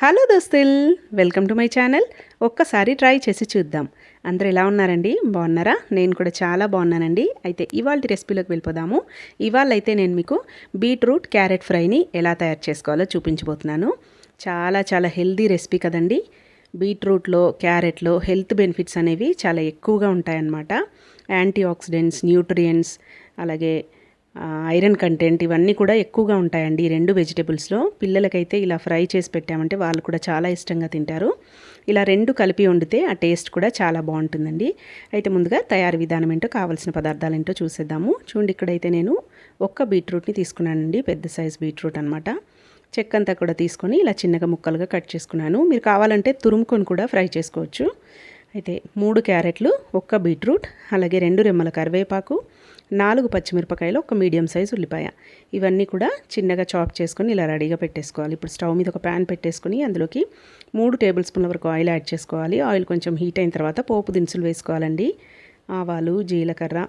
Hello దోస్తుల్ welcome to my channel. ఒక్కసారి try చేసి చూద్దాం. అందరూ ఎలా ఉన్నారండి? బాగున్నారా? నేను కూడా చాలా బాగున్నానండి. అయితే ఇవాళ రెసిపీలోకి వెళ్ళిపోదాము. ఇవాళ అయితే నేను మీకు బీట్రూట్ క్యారెట్ ఫ్రైని ఎలా తయారు చేసుకోవాలో చూపించబోతున్నాను. చాలా చాలా హెల్దీ రెసిపీ కదండి. బీట్రూట్లో క్యారెట్లో హెల్త్ బెనిఫిట్స్ అనేవి చాలా ఎక్కువగా ఉంటాయన్నమాట. యాంటీ ఆక్సిడెంట్స్ న్యూట్రియంట్స్ అలాగే ఐరన్ కంటెంట్ ఇవన్నీ కూడా ఎక్కువగా ఉంటాయండి ఈ రెండు వెజిటేబుల్స్లో. పిల్లలకైతే ఇలా ఫ్రై చేసి పెట్టామంటే వాళ్ళు కూడా చాలా ఇష్టంగా తింటారు. ఇలా రెండు కలిపి వండితే ఆ టేస్ట్ కూడా చాలా బాగుంటుందండి. అయితే ముందుగా తయారీ విధానం ఏంటో కావాల్సిన పదార్థాలు ఏంటో చూసేద్దాము. చూడండి ఇక్కడైతే నేను ఒక్క బీట్రూట్ని తీసుకున్నానండి పెద్ద సైజ్ బీట్రూట్ అనమాట చెక్క అంతా కూడా తీసుకొని ఇలా చిన్నగా ముక్కలుగా కట్ చేసుకున్నాను. మీరు కావాలంటే తురుముకొని కూడా ఫ్రై చేసుకోవచ్చు. అయితే మూడు క్యారెట్లు ఒక్క బీట్రూట్ అలాగే రెండు రెమ్మల కరివేపాకు నాలుగు పచ్చిమిరపకాయలు ఒక మీడియం సైజ్ ఉల్లిపాయ. ఇవన్నీ కూడా చిన్నగా చాప్ చేసుకొని ఇలా రెడీగా పెట్టేసుకోవాలి. ఇప్పుడు స్టవ్ మీద ఒక ప్యాన్ పెట్టేసుకొని అందులోకి మూడు టేబుల్ స్పూన్ల వరకు ఆయిల్ యాడ్ చేసుకోవాలి. ఆయిల్ కొంచెం హీట్ అయిన తర్వాత పోపు దినుసులు వేసుకోవాలండి. ఆవాలు జీలకర్ర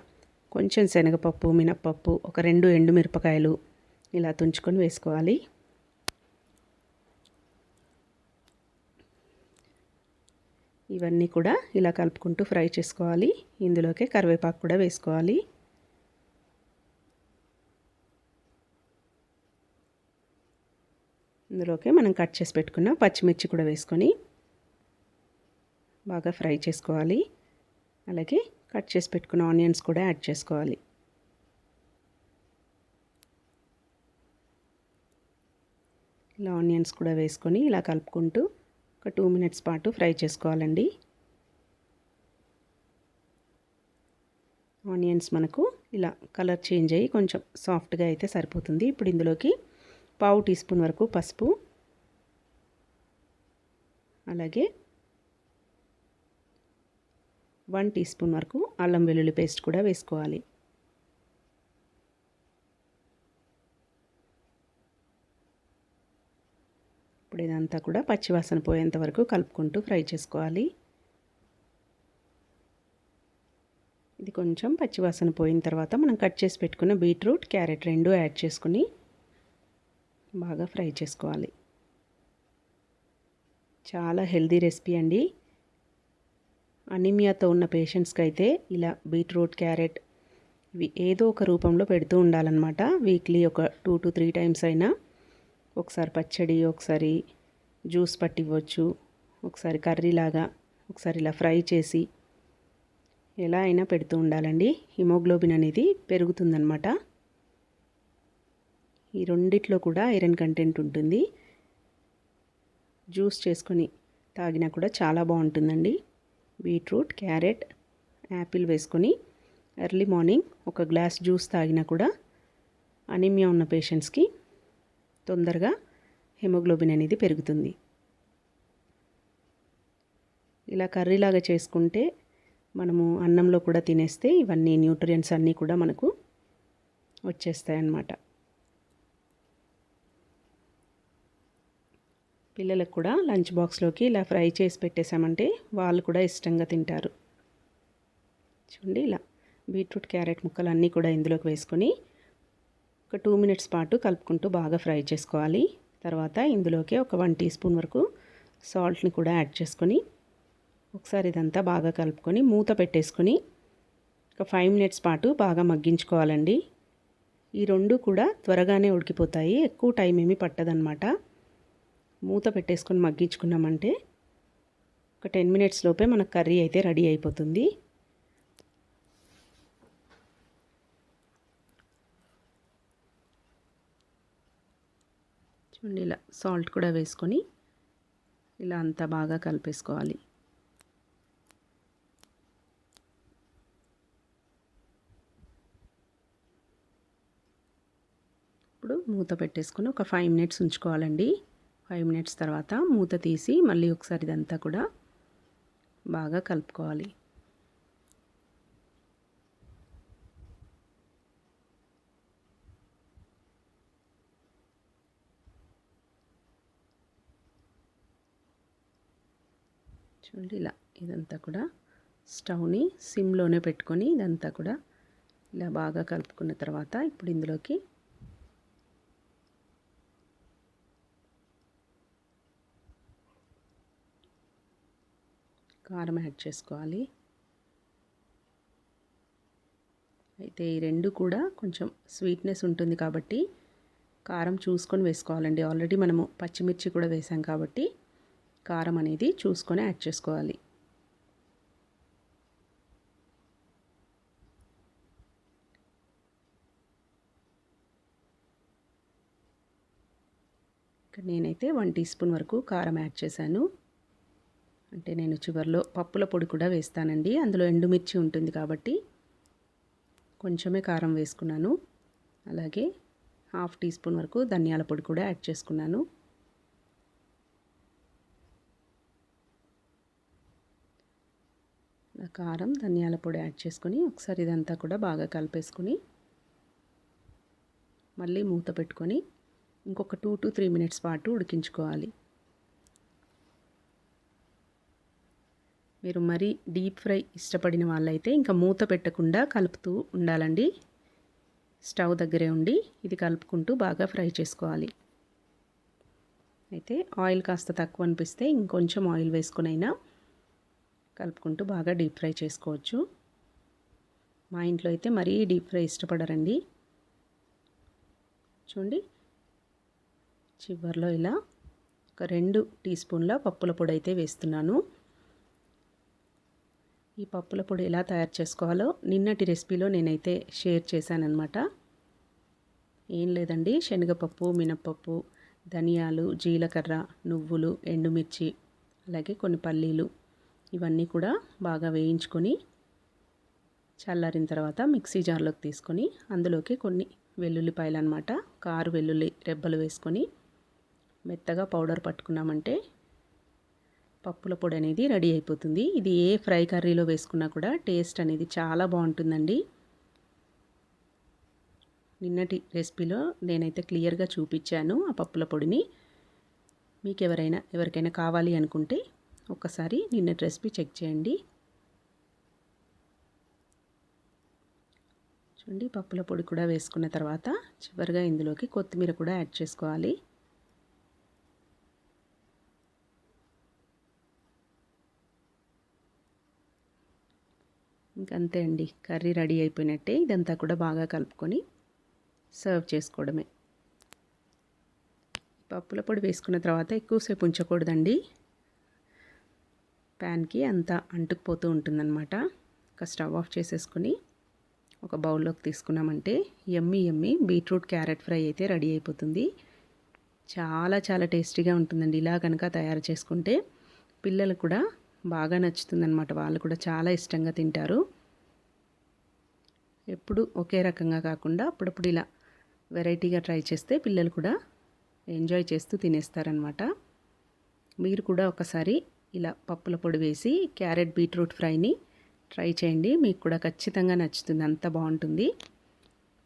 కొంచెం శనగపప్పు మినప్పప్పు ఒక రెండు ఎండుమిరపకాయలు ఇలా తుంచుకొని వేసుకోవాలి. ఇవన్నీ కూడా ఇలా కలుపుకుంటూ ఫ్రై చేసుకోవాలి. ఇందులోకి కరివేపాకు కూడా వేసుకోవాలి. ఇందులోకి మనం కట్ చేసి పెట్టుకున్న పచ్చిమిర్చి కూడా వేసుకొని బాగా ఫ్రై చేసుకోవాలి. అలాగే కట్ చేసి పెట్టుకున్న ఆనియన్స్ కూడా యాడ్ చేసుకోవాలి. ఇలా ఆనియన్స్ కూడా వేసుకొని ఇలా కలుపుకుంటూ ఒక టూ మినిట్స్ పాటు ఫ్రై చేసుకోవాలండి. ఆనియన్స్ మనకు ఇలా కలర్ చేంజ్ అయ్యి కొంచెం సాఫ్ట్గా అయితే సరిపోతుంది. ఇప్పుడు ఇందులోకి పావు టీ స్పూన్ వరకు పసుపు. అలాగే వన్ టీ స్పూన్ వరకు అల్లం వెల్లుల్లి పేస్ట్ కూడా వేసుకోవాలి. ఇప్పుడు ఇదంతా కూడా పచ్చివాసన పోయేంత వరకు కలుపుకుంటూ ఫ్రై చేసుకోవాలి. ఇది కొంచెం పచ్చివాసన పోయిన తర్వాత మనం కట్ చేసి పెట్టుకున్న బీట్రూట్ క్యారెట్ రెండు యాడ్ చేసుకుని బాగా ఫ్రై చేసుకోవాలి. చాలా హెల్దీ రెసిపీ అండి. అనిమియాతో ఉన్న పేషెంట్స్కి అయితే ఇలా బీట్రూట్ క్యారెట్ ఇవి ఏదో ఒక రూపంలో పెడుతూ ఉండాలన్నమాట. వీక్లీ ఒక టూ టు త్రీ టైమ్స్ అయినా ఒకసారి పచ్చడి ఒకసారి జ్యూస్ పట్టివ్వచ్చు ఒకసారి కర్రీ లాగా ఒకసారి ఇలా ఫ్రై చేసి ఎలా అయినా పెడుతూ ఉండాలండి. హిమోగ్లోబిన్ అనేది పెరుగుతుందన్నమాట. ఈ రెండిట్లో కూడా ఐరన్ కంటెంట్ ఉంటుంది. జ్యూస్ చేసుకొని తాగినా కూడా చాలా బాగుంటుందండి. బీట్రూట్ క్యారెట్ యాపిల్ వేసుకొని ఎర్లీ మార్నింగ్ ఒక గ్లాస్ జ్యూస్ తాగినా కూడా అనిమియా ఉన్న పేషెంట్స్కి తొందరగా హెమోగ్లోబిన్ అనేది పెరుగుతుంది. ఇలా కర్రీలాగా చేసుకుంటే మనము అన్నంలో కూడా తినేస్తే ఇవన్నీ న్యూట్రియంట్స్ అన్నీ కూడా మనకు వచ్చేస్తాయి అన్నమాట పిల్లలకు కూడా లంచ్ బాక్స్లోకి ఇలా ఫ్రై చేసి పెట్టేశామంటే వాళ్ళు కూడా ఇష్టంగా తింటారు. చూడండి ఇలా బీట్రూట్ క్యారెట్ ముక్కలు అన్నీ కూడా ఇందులోకి వేసుకొని ఒక టూ మినిట్స్ పాటు కలుపుకుంటూ బాగా ఫ్రై చేసుకోవాలి. తర్వాత ఇందులోకి ఒక వన్ టీ స్పూన్ వరకు సాల్ట్ని కూడా యాడ్ చేసుకొని ఒకసారి ఇదంతా బాగా కలుపుకొని మూత పెట్టేసుకొని ఒక ఫైవ్ మినిట్స్ పాటు బాగా మగ్గించుకోవాలండి. ఈ రెండు కూడా త్వరగానే ఉడికిపోతాయి. ఎక్కువ టైం ఏమీ పట్టదనమాట మూత పెట్టేసుకొని మగ్గించుకున్నామంటే ఒక టెన్ మినిట్స్ లోపే మనకు కర్రీ అయితే రెడీ అయిపోతుంది. చూడండి ఇలా సాల్ట్ కూడా వేసుకొని ఇలా అంతా బాగా కలిపేసుకోవాలి. ఇప్పుడు మూత పెట్టేసుకొని ఒక ఫైవ్ మినిట్స్ ఉంచుకోవాలండి. ఫైవ్ మినిట్స్ తర్వాత మూత తీసి మళ్ళీ ఒకసారి ఇదంతా కూడా బాగా కలుపుకోవాలి. చూడండి ఇలా ఇదంతా కూడా స్టవ్ని సిమ్లోనే పెట్టుకొని ఇదంతా కూడా ఇలా బాగా కలుపుకున్న తర్వాత ఇప్పుడు ఇందులోకి కారం యాడ్ చేసుకోవాలి. అయితే ఈ రెండు కూడా కొంచెం స్వీట్నెస్ ఉంటుంది కాబట్టి కారం చూసుకొని వేసుకోవాలండి. ఆల్రెడీ మనము పచ్చిమిర్చి కూడా వేసాం కాబట్టి కారం అనేది చూసుకొని యాడ్ చేసుకోవాలి. ఇక్కడ నేనైతే వన్ టీ స్పూన్ వరకు కారం యాడ్ చేశాను. అంటే నేను చివరిలో పప్పుల పొడి కూడా వేస్తానండి. అందులో ఎండుమిర్చి ఉంటుంది కాబట్టి కొంచెమే కారం వేసుకున్నాను. అలాగే హాఫ్ టీ స్పూన్ వరకు ధనియాల పొడి కూడా యాడ్ చేసుకున్నాను. కారం ధనియాల పొడి యాడ్ చేసుకొని ఒకసారి ఇదంతా కూడా బాగా కలిపేసుకొని మళ్ళీ మూత పెట్టుకొని ఇంకొక టూ టు త్రీ మినిట్స్ పాటు ఉడికించుకోవాలి. మీరు మరీ డీప్ ఫ్రై ఇష్టపడిన వాళ్ళైతే ఇంకా మూత పెట్టకుండా కలుపుతూ ఉండాలండి. స్టవ్ దగ్గరే ఉండి ఇది కలుపుకుంటూ బాగా ఫ్రై చేసుకోవాలి. అయితే ఆయిల్ కాస్త తక్కువ అనిపిస్తే ఇంకొంచెం ఆయిల్ వేసుకునైనా కలుపుకుంటూ బాగా డీప్ ఫ్రై చేసుకోవచ్చు. మా ఇంట్లో అయితే మరీ డీప్ ఫ్రై ఇష్టపడరండి. చూడండి. చివరిలో ఇలా ఒక రెండు టీ స్పూన్ల పప్పుల పొడి అయితే వేస్తున్నాను. ఈ పప్పుల పొడి ఎలా తయారు చేసుకోవాలో నిన్నటి రెసిపీలో నేనైతే షేర్ చేశానమాట ఏం లేదండి శనగపప్పు మినప్పప్పు ధనియాలు జీలకర్ర నువ్వులు ఎండుమిర్చి అలాగే కొన్ని పల్లీలు ఇవన్నీ కూడా బాగా వేయించుకొని చల్లారిన తర్వాత మిక్సీ జార్లోకి తీసుకొని అందులోకి కొన్ని వెల్లుల్లిపాయలు అనమాట కారు వెల్లుల్లి రెబ్బలు వేసుకొని మెత్తగా పౌడర్ పట్టుకున్నామంటే పప్పుల పొడి అనేది రెడీ అయిపోతుంది. ఇది ఏ ఫ్రై కర్రీలో వేసుకున్నా కూడా టేస్ట్ అనేది చాలా బాగుంటుందండి. నిన్నటి రెసిపీలో నేనైతే క్లియర్గా చూపించాను ఆ పప్పుల పొడిని. మీకు ఎవరైనా ఎవరికైనా కావాలి అనుకుంటే ఒకసారి నిన్నటి రెసిపీ చెక్ చేయండి. చూడండి పప్పుల పొడి కూడా వేసుకున్న తర్వాత చివరిగా ఇందులోకి కొత్తిమీర కూడా యాడ్ చేసుకోవాలి. ఇంకంతే అండి. కర్రీ రెడీ అయిపోయినట్టే ఇదంతా కూడా బాగా కలుపుకొని సర్వ్ చేసుకోవడమే. పప్పుల పొడి వేసుకున్న తర్వాత ఎక్కువసేపు ఉంచకూడదండి. ప్యాన్కి అంతా అంటుకుపోతూ ఉంటుందన్నమాట. ఒక స్టవ్ ఆఫ్ చేసేసుకుని ఒక బౌల్లోకి తీసుకున్నామంటే ఎమ్మి ఎమ్మి బీట్రూట్ క్యారెట్ ఫ్రై అయితే రెడీ అయిపోతుంది. చాలా చాలా టేస్టీగా ఉంటుందండి. ఇలా కనుక తయారు చేసుకుంటే పిల్లలు కూడా బాగా నచ్చుతుందనమాట వాళ్ళు కూడా చాలా ఇష్టంగా తింటారు. ఎప్పుడు ఒకే రకంగా కాకుండా అప్పుడప్పుడు ఇలా వెరైటీగా ట్రై చేస్తే పిల్లలు కూడా ఎంజాయ్ చేస్తూ తినేస్తారనమాట మీరు కూడా ఒకసారి ఇలా పప్పుల పొడి వేసి క్యారెట్ బీట్రూట్ ఫ్రైని ట్రై చేయండి. మీకు కూడా ఖచ్చితంగా నచ్చుతుంది. అంత బాగుంటుంది.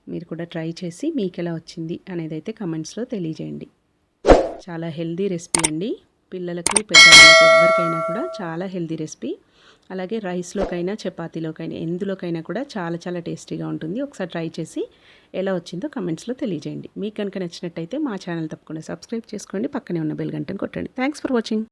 మీరు కూడా ట్రై చేసి మీకు ఎలా వచ్చింది అనేది అయితే కమెంట్స్లో తెలియజేయండి. చాలా హెల్దీ రెసిపీ అండి. పిల్లలకి పెద్దవాళ్ళకి ఎవరికైనా కూడా చాలా హెల్దీ రెసిపీ. అలాగే రైస్లోకైనా చపాతీలోకైనా ఎందులోకైనా కూడా చాలా చాలా టేస్టీగా ఉంటుంది. ఒకసారి ట్రై చేసి ఎలా వచ్చిందో కమెంట్స్లో తెలియజేయండి. మీకు కనుక నచ్చినట్టయితే మా ఛానల్ తప్పకుండా సబ్స్క్రైబ్ చేసుకోండి. పక్కనే ఉన్న బెల్ గంటను కొట్టండి. Thanks for watching.